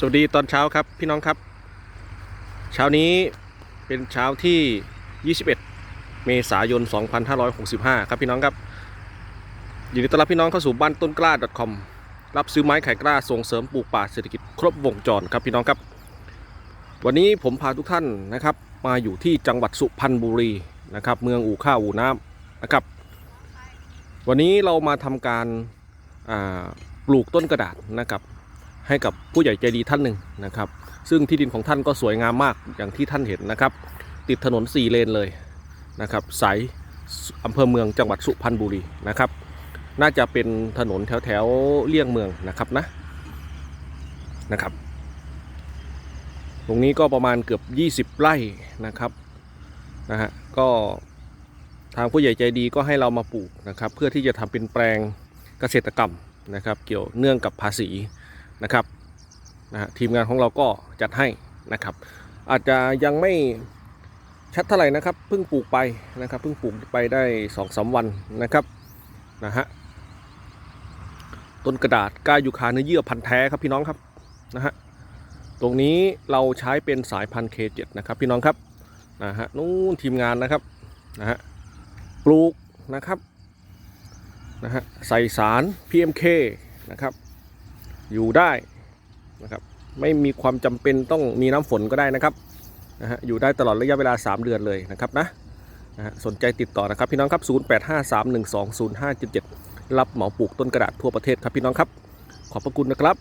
สวัสดีตอนเช้าครับพี่น้องครับ เช้านี้เป็นเช้าที่ 21 เมษายน 2565 ครับพี่น้องครับยินดีต้อนรับพี่น้องเข้าสู่บ้านต้นกล้า .com รับซื้อไม้ไข่กล้าส่งเสริมปลูกป่าเศรษฐกิจครบวงจรครับพี่น้องครับ วันนี้ผมพาทุกท่านนะครับ มาอยู่ที่จังหวัดสุพรรณบุรีนะครับ เมืองอู่ข้าวอู่น้ำนะครับ วันนี้เรามาทำการปลูกต้นกระดาษนะครับ ให้กับผู้ใหญ่ใจดีท่านหนึ่งนะครับ ซึ่งที่ดินของท่านก็สวยงามมากอย่างที่ท่านเห็นนะครับ ติดถนน 4 เลนเลยนะครับสายอำเภอเมืองจังหวัดสุพรรณบุรีนะครับ น่าจะเป็นถนนแถวแถวเลี่ยงเมืองนะครับนะนะครับ ตรงนี้ก็ประมาณเกือบ 20 ไร่นะครับนะฮะก็ทางผู้ใหญ่ใจดีก็ให้เรามาปลูกนะครับ เพื่อที่จะทำเป็นแปลงเกษตรกรรมนะครับ เกี่ยวเนื่องกับภาษี นะครับนะฮะทีมงานของเราก็จัดให้นะครับ อาจจะยังไม่ชัดเท่าไหร่นะครับเพิ่งปลูกไปนะครับเพิ่งปลูกไปได้สองสามวันนะครับนะฮะต้นกระดาษก้ายูคาเนื้อเยื่อพันธุ์แท้ครับพี่น้องครับนะฮะตรงนี้เราใช้เป็นสายพันธุ์ K7 นะครับพี่น้องครับนะฮะนู่นทีมงานนะครับนะฮะปลูกนะครับนะฮะใส่สาร PMK นะครับ อยู่ได้นะครับไม่มีความจำเป็นต้องมีน้ำฝนก็ได้นะครับนะฮะอยู่ได้ตลอดระยะเวลา 3 เดือนเลยนะครับนะนะฮะสนใจติดต่อนะครับพี่น้องครับ 0853120577 รับเหมาปลูกต้นกระดาษทั่วประเทศครับพี่น้องครับ ขอบพระคุณนะครับ